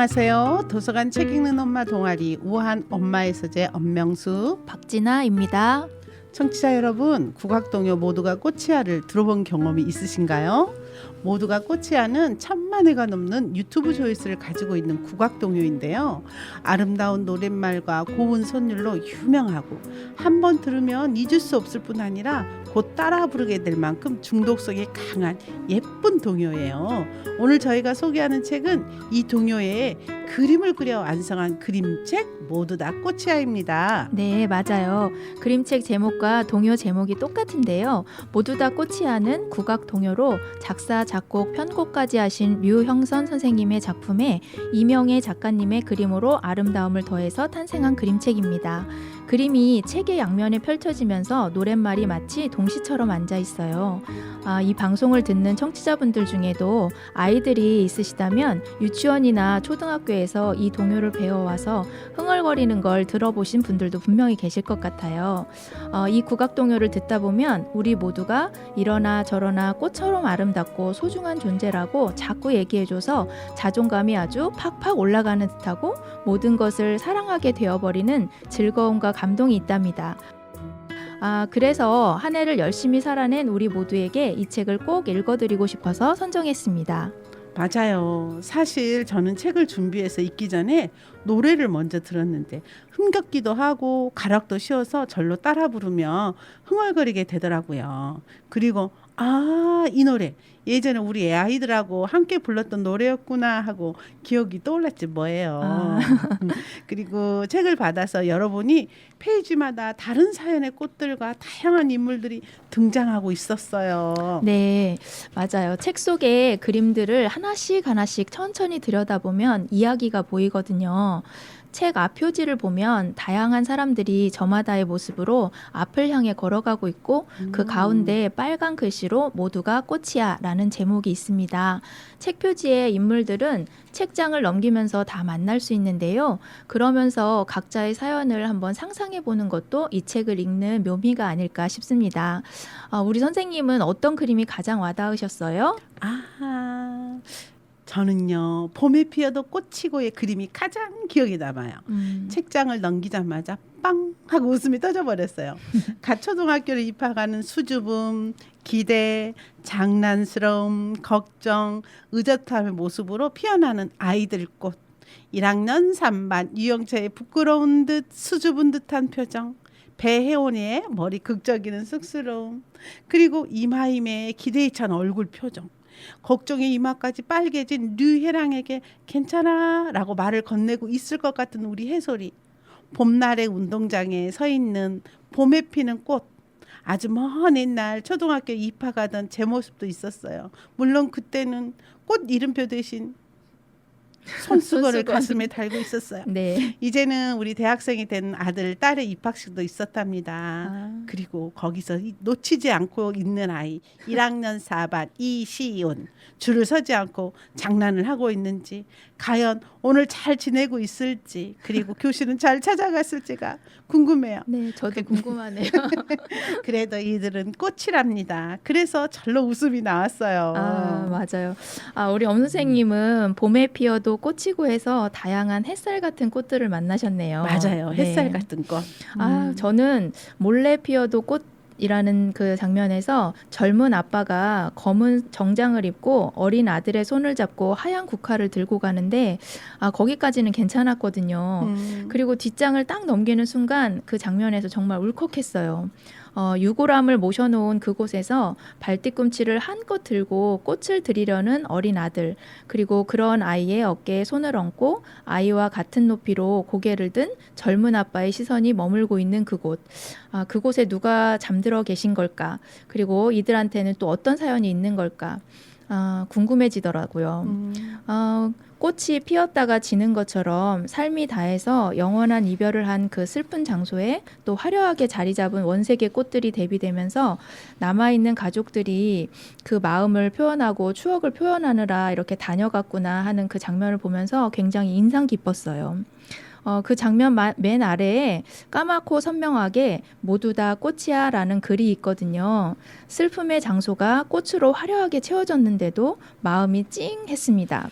안녕하세요. 도서관 책 읽는 엄마 동아리 우한 엄마의 서재 엄명수 박진아입니다. 청취자 여러분 국악동요 모두가 꽃이야를 들어본 경험이 있으신가요? 모두가 꽃이야는 천만 회가 넘는 유튜브 조회수를 가지고 있는 국악동요인데요. 아름다운 노랫말과 고운 선율로 유명하고 한 번 들으면 잊을 수 없을 뿐 아니라 곧 따라 부르게 될 만큼 중독성이 강한 예쁜 동요예요. 오늘 저희가 소개하는 책은 이 동요에 그림을 그려 완성한 그림책 모두 다 꽃이야입니다. 네, 맞아요. 그림책 제목과 동요 제목이 똑같은데요. 모두 다 꽃이 하는 국악 동요로 작사, 작곡, 편곡까지 하신 류형선 선생님의 작품에 이명애 작가님의 그림으로 아름다움을 더해서 탄생한 그림책입니다. 그림이 책의 양면에 펼쳐지면서 노랫말이 마치 동시처럼 앉아 있어요. 아, 이 방송을 듣는 청취자분들 중에도 아이들이 있으시다면 유치원이나 초등학교에서 이 동요를 배워와서 흥얼거리는 걸 들어보신 분들도 분명히 계실 것 같아요. 어, 이 국악 동요를 듣다 보면 우리 모두가 이러나 저러나 꽃처럼 아름답고 소중한 존재라고 자꾸 얘기해줘서 자존감이 아주 팍팍 올라가는 듯하고 모든 것을 사랑하게 되어버리는 즐거움과 감동이 있답니다. 아, 그래서 한 해를 열심히 살아낸 우리 모두에게 이 책을 꼭 읽어드리고 싶어서 선정했습니다. 맞아요. 사실 저는 책을 준비해서 읽기 전에 노래를 먼저 들었는데 흥겹기도 하고 가락도 쉬워서 절로 따라 부르며 흥얼거리게 되더라고요. 그리고 아, 이 노래 예전에 우리 애 아이들하고 함께 불렀던 노래였구나 하고 기억이 떠올랐지 뭐예요. 아. 음, 그리고 책을 받아서 열어보니 페이지마다 다른 사연의 꽃들과 다양한 인물들이 등장하고 있었어요. 네, 맞아요. 책 속에 그림들을 하나씩 하나씩 천천히 들여다보면 이야기가 보이거든요. 책 앞 표지를 보면 다양한 사람들이 저마다의 모습으로 앞을 향해 걸어가고 있고 그 음. 가운데 빨간 글씨로 모두가 꽃이야 라는 제목이 있습니다. 책 표지의 인물들은 책장을 넘기면서 다 만날 수 있는데요. 그러면서 각자의 사연을 한번 상상해 보는 것도 이 책을 읽는 묘미가 아닐까 싶습니다. 아, 우리 선생님은 어떤 그림이 가장 와닿으셨어요? 아, 저는요 봄에 피어도 꽃이고의 그림이 가장 기억에 남아요. 음, 책장을 넘기자마자 빵 하고 웃음이 터져버렸어요. 갓 초등학교를 입학하는 수줍음, 기대, 장난스러움, 걱정, 의젓함의 모습으로 피어나는 아이들 꽃. 1학년 3반 유영채의 부끄러운 듯 수줍은 듯한 표정. 배혜원의 머리 극적이는 쑥스러움. 그리고 이마임의 기대에 찬 얼굴 표정. 걱정의 이마까지 빨개진 류혜랑에게 괜찮아 라고 말을 건네고 있을 것 같은 우리 해솔이. 봄날의 운동장에 서 있는 봄에 피는 꽃. 아주 먼 옛날 초등학교 입학하던 제 모습도 있었어요. 물론 그때는 꽃 이름표 대신 손수건을 손수건. 가슴에 달고 있었어요. 네. 이제는 우리 대학생이 된 아들, 딸의 입학식도 있었답니다. 아, 그리고 거기서 이- 놓치지 않고 있는 아이 1학년 4반 이시온 줄을 서지 않고 장난을 하고 있는지 과연 오늘 잘 지내고 있을지 그리고 교실은 잘 찾아갔을지가 궁금해요. 네, 저도 궁금하네요. 그래도 이들은 꽃이랍니다. 그래서 절로 웃음이 나왔어요. 아, 맞아요. 아, 우리 엄 선생님은 봄에 피어도 꽃이고 해서 다양한 햇살 같은 꽃들을 만나셨네요. 맞아요. 네. 햇살 같은 꽃. 아, 음. 저는 몰래 피어도 꽃 이라는 그 장면에서 젊은 아빠가 검은 정장을 입고 어린 아들의 손을 잡고 하얀 국화를 들고 가는데 아 거기까지는 괜찮았거든요. 음. 그리고 뒷장을 딱 넘기는 순간 그 장면에서 정말 울컥했어요. 어, 유골함을 모셔놓은 그곳에서 발뒤꿈치를 한껏 들고 꽃을 드리려는 어린 아들, 그리고 그런 아이의 어깨에 손을 얹고 아이와 같은 높이로 고개를 든 젊은 아빠의 시선이 머물고 있는 그곳. 아, 그곳에 누가 잠들어 계신 걸까? 그리고 이들한테는 또 어떤 사연이 있는 걸까? 아, 궁금해지더라고요. 음. 어, 꽃이 피었다가 지는 것처럼 삶이 다해서 영원한 이별을 한 그 슬픈 장소에 또 화려하게 자리 잡은 원색의 꽃들이 대비되면서 남아있는 가족들이 그 마음을 표현하고 추억을 표현하느라 이렇게 다녀갔구나 하는 그 장면을 보면서 굉장히 인상 깊었어요. 어, 그 장면 마- 맨 아래에 까맣고 선명하게 모두 다 꽃이야 라는 글이 있거든요. 슬픔의 장소가 꽃으로 화려하게 채워졌는데도 마음이 찡했습니다.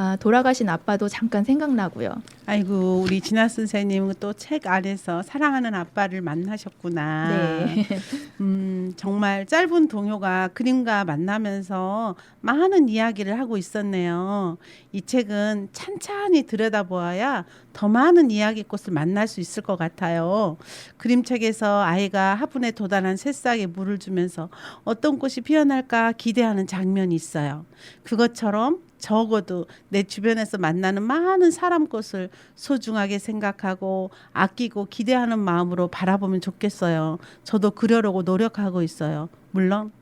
아, 돌아가신 아빠도 잠깐 생각나고요. 아이고 우리 진아 선생님은 또 책 안에서 사랑하는 아빠를 만나셨구나. 네. 음, 정말 짧은 동요가 그림과 만나면서 많은 이야기를 하고 있었네요. 이 책은 찬찬히 들여다보아야 더 많은 이야기꽃을 만날 수 있을 것 같아요. 그림책에서 아이가 화분에 도달한 새싹에 물을 주면서 어떤 꽃이 피어날까 기대하는 장면이 있어요. 그것처럼 적어도 내 주변에서 만나는 많은 사람 꽃을 소중하게 생각하고 아끼고 기대하는 마음으로 바라보면 좋겠어요. 저도 그러려고 노력하고 있어요. 물론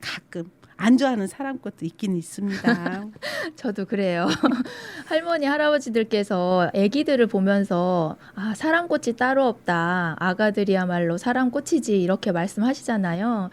가끔 안 좋아하는 사람 꽃도 있긴 있습니다. 저도 그래요. 할머니 할아버지들께서 아기들을 보면서 아 사랑꽃이 따로 없다. 아가들이야말로 사랑꽃이지 이렇게 말씀하시잖아요.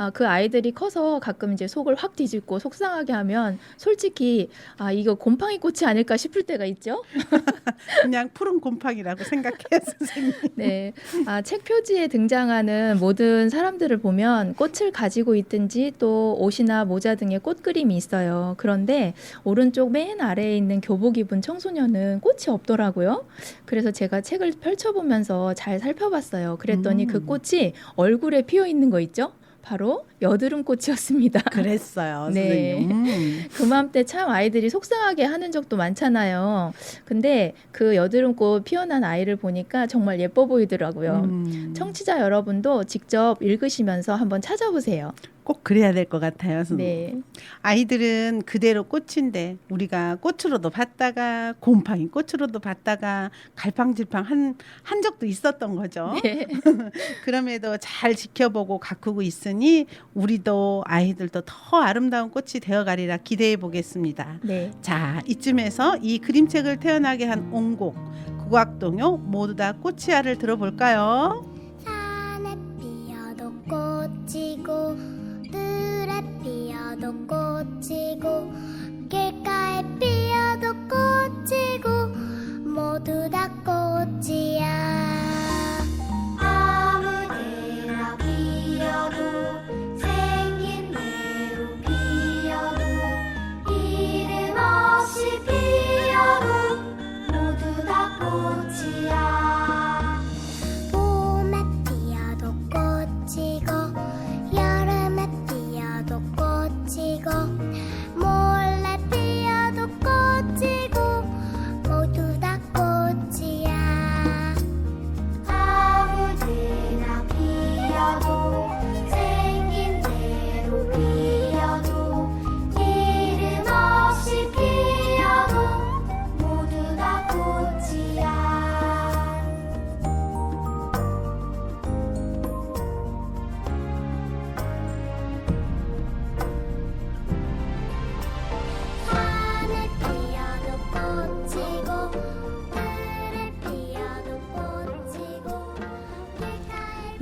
아, 그 아이들이 커서 가끔 이제 속을 확 뒤집고 속상하게 하면 솔직히 아 이거 곰팡이 꽃이 아닐까 싶을 때가 있죠. 그냥 푸른 곰팡이라고 생각해요, 선생님. 네. 아, 책 표지에 등장하는 모든 사람들을 보면 꽃을 가지고 있든지 또 옷이나 모자 등의 꽃 그림이 있어요. 그런데 오른쪽 맨 아래에 있는 교복 입은 청소년은 꽃이 없더라고요. 그래서 제가 책을 펼쳐보면서 잘 살펴봤어요. 그랬더니 음. 그 꽃이 얼굴에 피어 있는 거 있죠? 바로 여드름 꽃이었습니다. 그랬어요, 네. 선생님. 음. 그맘때 참 아이들이 속상하게 하는 적도 많잖아요. 근데 그 여드름꽃 피어난 아이를 보니까 정말 예뻐 보이더라고요. 음. 청취자 여러분도 직접 읽으시면서 한번 찾아보세요. 꼭 그래야 될 것 같아요, 선생님. 네. 아이들은 그대로 꽃인데 우리가 꽃으로도 봤다가 곰팡이 꽃으로도 봤다가 갈팡질팡 한, 한 적도 있었던 거죠. 네. 그럼에도 잘 지켜보고 가꾸고 있으니 우리도 아이들도 더 아름다운 꽃이 되어가리라 기대해 보겠습니다. 네. 자, 이쯤에서 이 그림책을 태어나게 한 옹곡 국악동요 모두 다 꽃이야를 들어볼까요? 산에 피어도 꽃이고 피어도 꽃이고 길가에 피어도 꽃이고 모두 다 꽃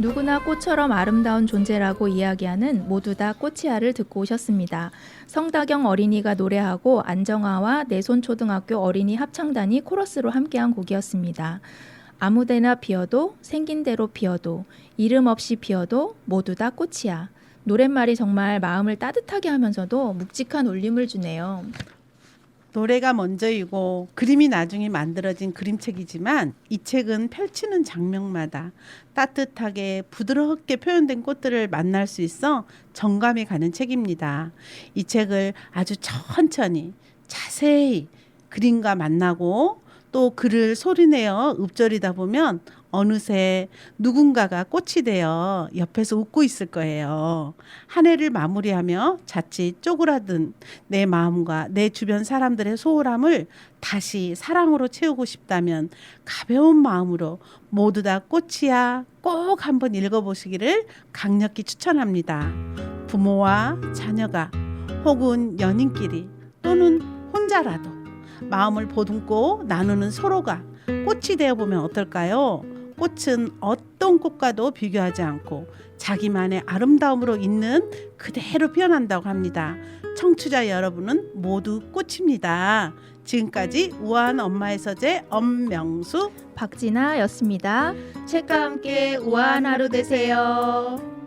누구나 꽃처럼 아름다운 존재라고 이야기하는 모두 다 꽃이야를 듣고 오셨습니다. 성다경 어린이가 노래하고 안정아와 내손초등학교 어린이 합창단이 코러스로 함께한 곡이었습니다. 아무데나 피어도 생긴 대로 피어도 이름 없이 피어도 모두 다 꽃이야. 노랫말이 정말 마음을 따뜻하게 하면서도 묵직한 울림을 주네요. 노래가 먼저이고 그림이 나중에 만들어진 그림책이지만 이 책은 펼치는 장면마다 따뜻하게 부드럽게 표현된 꽃들을 만날 수 있어 정감이 가는 책입니다. 이 책을 아주 천천히 자세히 그림과 만나고 또 글을 소리내어 읊조리다 보면 어느새 누군가가 꽃이 되어 옆에서 웃고 있을 거예요. 한 해를 마무리하며 자칫 쪼그라든 내 마음과 내 주변 사람들의 소홀함을 다시 사랑으로 채우고 싶다면 가벼운 마음으로 모두 다 꽃이야 꼭 한번 읽어보시기를 강력히 추천합니다. 부모와 자녀가 혹은 연인끼리 또는 혼자라도 마음을 보듬고 나누는 서로가 꽃이 되어 보면 어떨까요? 꽃은 어떤 꽃과도 비교하지 않고 자기만의 아름다움으로 있는 그대로 피어난다고 합니다. 청취자 여러분은 모두 꽃입니다. 지금까지 우아한 엄마의 서재 엄명수 박진아였습니다. 책과 함께 우아한 하루 되세요.